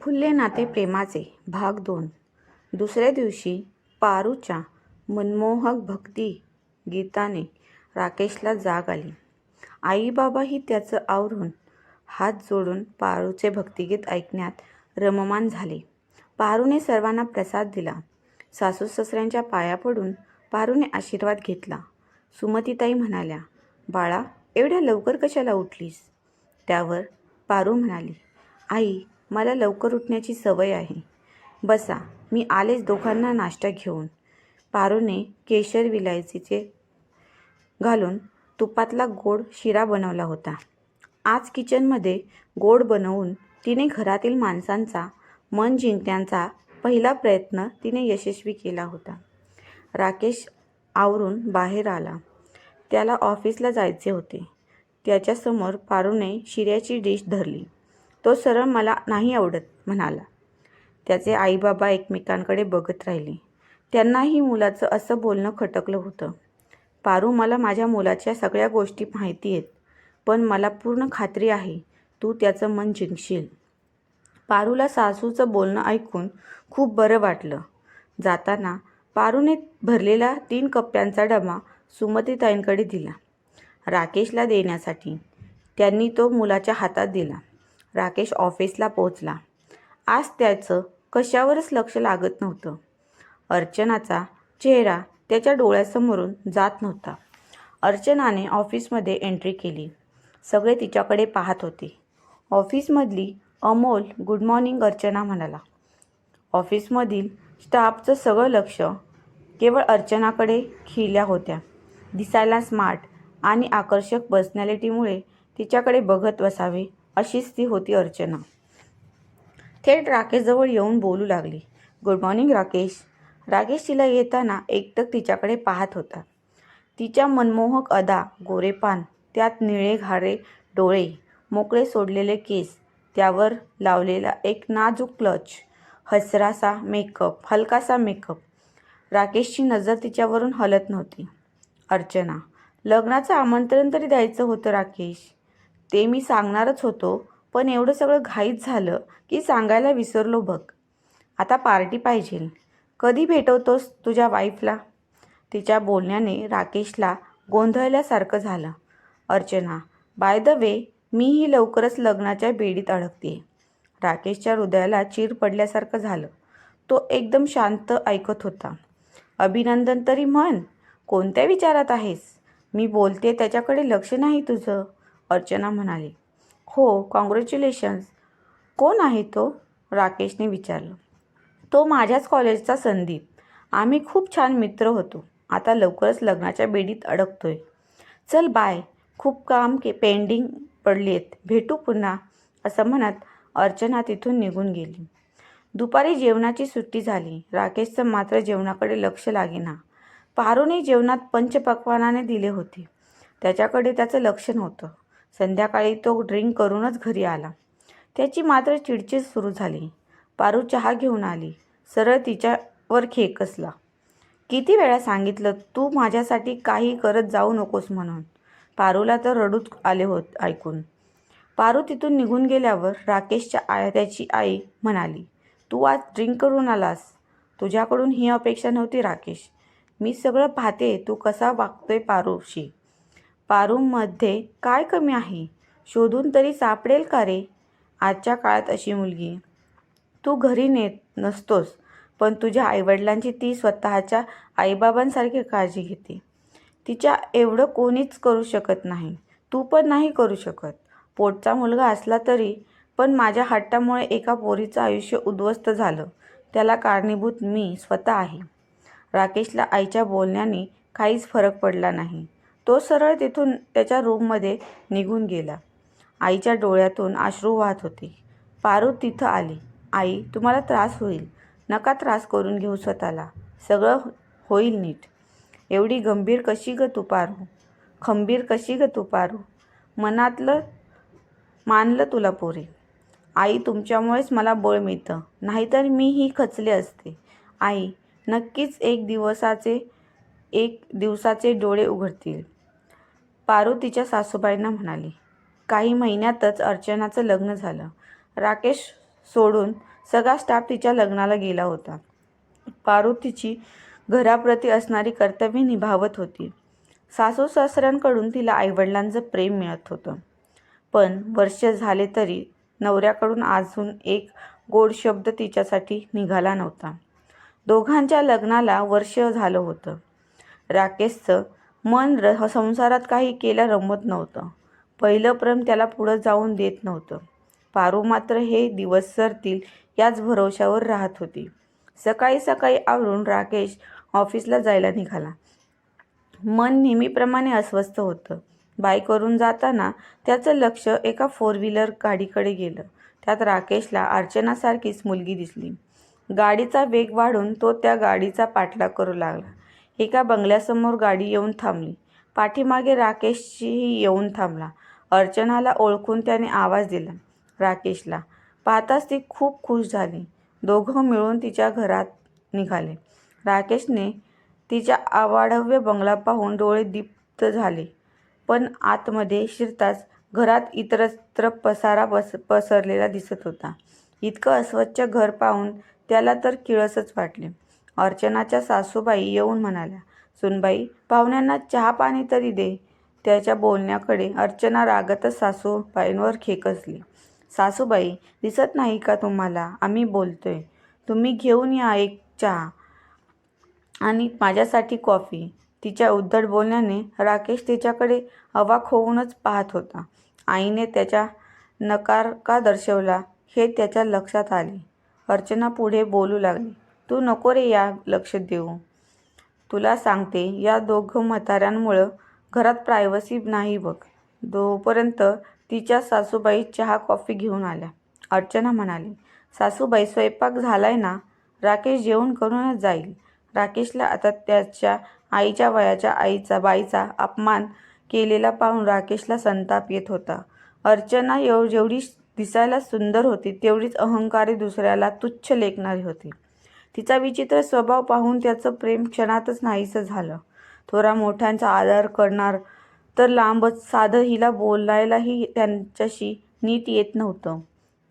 फुल्ले नाते प्रेमाचे भाग दोन. दुसऱ्या दिवशी पारूच्या मनमोहक भक्ती गीताने राकेशला जाग आली. आईबाबाही त्याचं आवरून हात जोडून पारूचे भक्तिगीत ऐकण्यात रममान झाले. पारूने सर्वांना प्रसाद दिला. सासू ससऱ्यांच्या पाया पडून पारूने आशीर्वाद घेतला. सुमतीताई म्हणाल्या बाळा एवढ्या लवकर कशाला उठलीस? त्यावर पारू म्हणाली आई मला लवकर उठण्याची सवय आहे. बसा मी आलेच दोघांना नाश्ता घेऊन. पारूने केशर विलायचीचे घालून तुपातला गोड शिरा बनवला होता. आज किचनमध्ये गोड बनवून तिने घरातील माणसांचा मन जिंकण्याचा पहिला प्रयत्न तिने यशस्वी केला होता. राकेश आवरून बाहेर आला. त्याला ऑफिसला जायचे होते. त्याच्यासमोर पारूने शिऱ्याची डिश धरली. तो सरळ मला नाही आवडत म्हणाला. त्याचे आईबाबा एकमेकांकडे बघत राहिले. त्यांनाही मुलाचं असं बोलणं खटकलं होतं. पारू मला माझ्या मुलाच्या सगळ्या गोष्टी माहिती आहेत पण मला पूर्ण खात्री आहे तू त्याचं मन जिंकशील. पारूला सासूचं बोलणं ऐकून खूप बरं वाटलं. जाताना पारूने भरलेला तीन कप्प्यांचा डबा सुमतीताईंकडे दिला राकेशला देण्यासाठी. त्यांनी तो मुलाच्या हातात दिला. राकेश ऑफिसला पोचला आज त्याचं कशावरच लक्ष लागत नव्हतं. अर्चनाचा चेहरा त्याच्या डोळ्यासमोरून जात नव्हता. अर्चनाने ऑफिसमध्ये एंट्री केली. सगळे तिच्याकडे पाहत होते. ऑफिसमधली अमोल गुड मॉर्निंग अर्चना म्हणाला. ऑफिसमधील स्टाफचं सगळं लक्ष केवळ अर्चनाकडे खिल्या होत्या. दिसायला स्मार्ट आणि आकर्षक पर्सनॅलिटीमुळे तिच्याकडे बघत बसावे अशीच ती होती अर्चना. थेट राकेशजवळ येऊन बोलू लागली. Good morning Rakesh. राकेश तिला येताना एकटक तिच्याकडे पाहत होता. तिच्या मनमोहक अदा गोरेपान त्यात निळे घारे डोळे मोकळे सोडलेले केस त्यावर लावलेला एक नाजूक क्लच हसरासा मेकअप हलकासा मेकअप. राकेशची नजर तिच्यावरून हलत नव्हती. अर्चना लग्नाचं आमंत्रण तरी द्यायचं होतं राकेश. ते मी सांगणारच होतो पण एवढं सगळं घाईत झालं की सांगायला विसरलो बघ. आता पार्टी पाहिजे. कधी भेटवतोस तुझ्या वाईफला तिच्या बोलण्याने राकेशला गोंधळल्यासारखं झालं. अर्चना बाय द वे मीही लवकरच लग्नाच्या बेडीत अडकते राकेशच्या हृदयाला चीर पडल्यासारखं झालं. तो एकदम शांत ऐकत होता. अभिनंदन तरी म्हण कोणत्या विचारात आहेस? मी बोलते त्याच्याकडे लक्ष नाही तुझं. अर्चना म्हणाली हो कॉंग्रॅच्युलेशन्स कोण आहे तो? राकेशने विचारलं. तो माझ्याच कॉलेजचा संदीप. आम्ही खूप छान मित्र होतो. आता लवकरच लग्नाच्या बेडीत अडकतोय. चल बाय खूप काम के पेंडिंग पडली आहेत भेटू पुन्हा असं म्हणत अर्चना तिथून निघून गेली. दुपारी जेवणाची सुट्टी झाली. राकेशचं मात्र जेवणाकडे लक्ष लागेना. पारूने जेवणात पंचपक्वानाने दिले होते. त्याच्याकडे त्याचं लक्ष नव्हतं. संध्याकाळी तो ड्रिंक करूनच घरी आला. त्याची मात्र चिडचिड सुरू झाली. पारू चहा घेऊन आली. सरळ तिच्यावर खेकसला किती वेळा सांगितलं तू माझ्यासाठी काही करत जाऊ नकोस म्हणून पारूला तर रडूच आले होत ऐकून. पारू तिथून निघून गेल्यावर राकेशच्या आया त्याची आई म्हणाली तू आज ड्रिंक करून आलास. तुझ्याकडून ही अपेक्षा नव्हती राकेश. मी सगळं पाहते. तू कसा वागतोय पारूशी? पारूमध्ये काय कमी आहे? शोधून तरी सापडेल का रे? आजच्या काळात अशी मुलगी. तू घरी नेत नसतोस पण तुझ्या आईवडिलांची ती स्वतःच्या आईबाबांसारखी काळजी घेते. तिच्या एवढं कोणीच करू शकत नाही. तू पण नाही करू शकत. पोटचा मुलगा असला तरी पण माझ्या हट्टामुळे एका पोरीचं आयुष्य उद्ध्वस्त झालं. त्याला कारणीभूत मी स्वतः आहे. राकेशला आईच्या बोलण्याने काहीच फरक पडला नाही. तो सरळ तिथून त्याच्या रूममध्ये निघून गेला. आईच्या डोळ्यातून अश्रू वाहत होते. पारू तिथं आली. आई तुम्हाला त्रास होईल. नका त्रास करून घेऊ स्वतःला. सगळं होईल नीट. एवढी गंभीर कशी ग तू पारू? खंबीर कशी ग तू पारू? मनातलं मानलं तुला पोरी. आई तुमच्यामुळेच मला बळ मिळतं. नाहीतर मीही खचले असते. आई नक्कीच एक दिवसाचे एक दिवसाचे डोळे उघडतील. पारू तिच्या सासूबाईंना म्हणाली काही महिन्यातच अर्चनाचं लग्न झालं. राकेश सोडून सगळा स्टाफ तिच्या लग्नाला गेला होता. पारू तिची घराप्रती असणारी कर्तव्य निभावत होती. सासू सासऱ्यांकडून तिला आईवडिलांचं प्रेम मिळत होतं. पण वर्ष झाले तरी नवऱ्याकडून अजून एक गोड शब्द तिच्यासाठी निघाला नव्हता. दोघांच्या लग्नाला वर्ष झालं होतं. राकेशचं मन र संसारात काही केल्या रमत नव्हतं. पहिलं प्रेम त्याला पुढं जाऊन देत नव्हतं. पारू मात्र हे दिवस सरतील याच भरोशावर राहत होती. सकाळी सकाळी आवरून राकेश ऑफिसला जायला निघाला. मन नेहमीप्रमाणे अस्वस्थ होतं. बाईकवरून जाताना त्याचं लक्ष एका फोर व्हीलर गाडीकडे गेलं. त्यात राकेशला अर्चनासारखीच मुलगी दिसली. गाडीचा वेग वाढून तो त्या गाडीचा पाठलाग करू लागला. एका बंगल्यासमोर गाडी येऊन थांबली. पाठीमागे राकेशचीही येऊन थांबला. अर्चनाला ओळखून त्याने आवाज दिला. राकेशला पाहताच ती खूप खुश झाली. दोघं मिळून तिच्या घरात निघाले. राकेशने तिच्या आवाढव्य बंगला पाहून डोळे दीप्त झाले. पण आतमध्ये शिरताच घरात इतरत्र पसारा पस पसरलेला दिसत होता. इतकं अस्वच्छ घर पाहून त्याला तर किळसच वाटले. अर्चनाच्या सासूबाई येऊन म्हणाल्या सुनबाई पाहुण्यांना चहा पाणी तरी दे. त्याच्या बोलण्याकडे अर्चना रागातच सासूबाईंवर खेकसली. सासूबाई दिसत नाही का तुम्हाला? आम्ही बोलतोय. तुम्ही घेऊन या एक चहा आणि माझ्यासाठी कॉफी. तिच्या उद्धट बोलण्याने राकेश तिच्याकडे अवाक होऊनच पाहत होता. आईने त्याच्या नकार का दर्शवला हे त्याच्या लक्षात आले. अर्चना पुढे बोलू लागली. तू नको रे या लक्ष देऊ. तुला सांगते या दोघं म्हाताऱ्यांमुळं घरात प्रायव्हसी नाही बघ. दोपर्यंत तिच्या सासूबाई चहा कॉफी घेऊन आल्या. अर्चना म्हणाली सासूबाई स्वयंपाक झालाय ना? राकेश जेवण करूनच जाईल. राकेशला आता त्याच्या आईच्या वयाच्या आईचा बाईचा अपमान केलेला पाहून राकेशला संताप येत होता. अर्चना एव जेवढी दिसायला सुंदर होती तेवढीच अहंकारी दुसऱ्याला तुच्छ लेखणारी होती. तिचा विचित्र स्वभाव पाहून त्याचं प्रेम क्षणातच नाहीसं झालं. थोरा मोठ्यांचा आदर करणार तर लांबच साधं हिला बोलायलाही त्यांच्याशी नीट येत नव्हतं.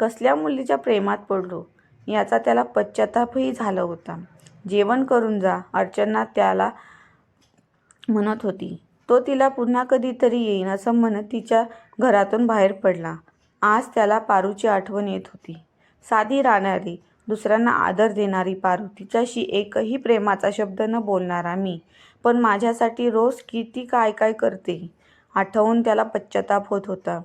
कसल्या मुलीच्या प्रेमात पडलो? याचा त्याला पश्चातापही झाला होता. जेवण करून जा अर्चना त्याला म्हणत होती. तो तिला पुन्हा कधीतरी येईन असं म्हणत तिच्या घरातून बाहेर पडला. आज त्याला पारूची आठवण येत होती. साधी राहणारी दुसऱ्यांना आदर देणारी पारू तिच्याशी एकही प्रेमाचा शब्द न बोलणारा मी. पण माझ्यासाठी रोज किती काय काय करते? आठवून त्याला पश्चाताप होत होता.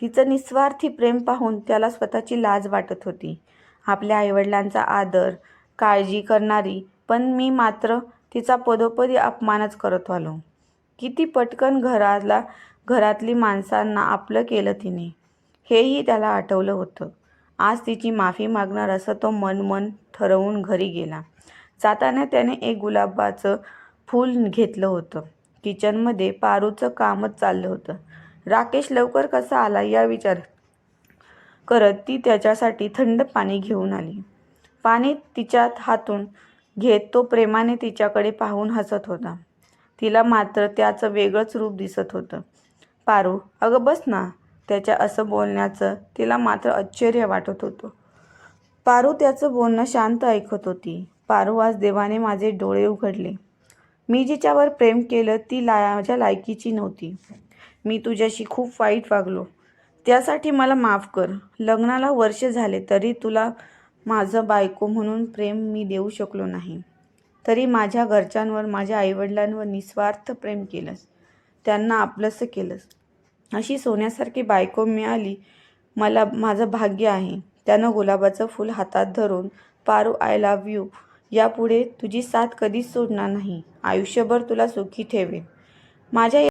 तिचं निस्वार्थी प्रेम पाहून त्याला स्वतःची लाज वाटत होती. आपल्या आईवडिलांचा आदर काळजी करणारी पण मी मात्र तिचा पदोपदी अपमानच करत आलो. किती पटकन घराला घरातली माणसांना आपलं केलं तिने. हेही त्याला आठवलं होतं. आज तिची माफी मागणार असं तो मन मन ठरवून घरी गेला. जाताना त्याने एक गुलाबाचं फूल घेतलं होतं. किचनमध्ये पारूचं कामच चाललं होतं. राकेश लवकर कसा आला या विचार करत ती त्याच्यासाठी थंड पाणी घेऊन आली. पाणी तिच्यात हातून घेत तो प्रेमाने तिच्याकडे पाहून हसत होता. तिला मात्र त्याचं वेगळंच रूप दिसत होतं. पारू अगं बस ना. त्याच्या असं बोलण्याचं तिला मात्र आश्चर्य वाटत होतं. पारू त्याचं बोलणं शांत ऐकत होती. पारू आज देवाने माझे डोळे उघडले. मी जिच्यावर प्रेम केलं ती ला माझ्या लायकीची नव्हती. मी तुझ्याशी खूप वाईट वागलो. त्यासाठी मला माफ कर. लग्नाला वर्ष झाले तरी तुला माझं बायको म्हणून प्रेम मी देऊ शकलो नाही. तरी माझ्या घरच्यांवर माझ्या आईवडिलांवर निस्वार्थ प्रेम केलंस. त्यांना आपलंसं केलंस. अशी सोन्यासारखी बायको मिळाली. मला माझं भाग्य आहे. त्यानं गुलाबाचं फूल हातात धरून पारू आय लव्ह यू यापुढे तुझी साथ कधीच सोडणार नाही. आयुष्यभर तुला सुखी ठेवेन. माझ्या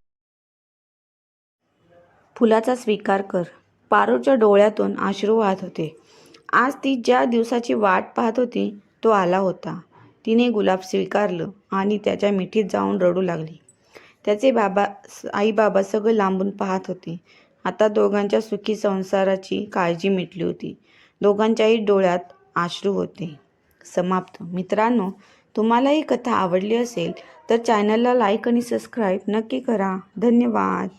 फुलाचा स्वीकार कर. पारूच्या डोळ्यातून आश्रू वाहत होते. आज ती ज्या दिवसाची वाट पाहत होती तो आला होता. तिने गुलाब स्वीकारलं आणि त्याच्या मिठीत जाऊन रडू लागली. त्याचे बाबा आई बाबा सगळं लांबून पाहत होते. आता दोघांच्या सुखी संसाराची काळजी मिटली होती. दोघांच्याही डोळ्यात आश्रू होते. समाप्त. मित्रांनो तुम्हाला ही कथा आवडली असेल तर चॅनलला लाईक आणि सबस्क्राईब नक्की करा. धन्यवाद.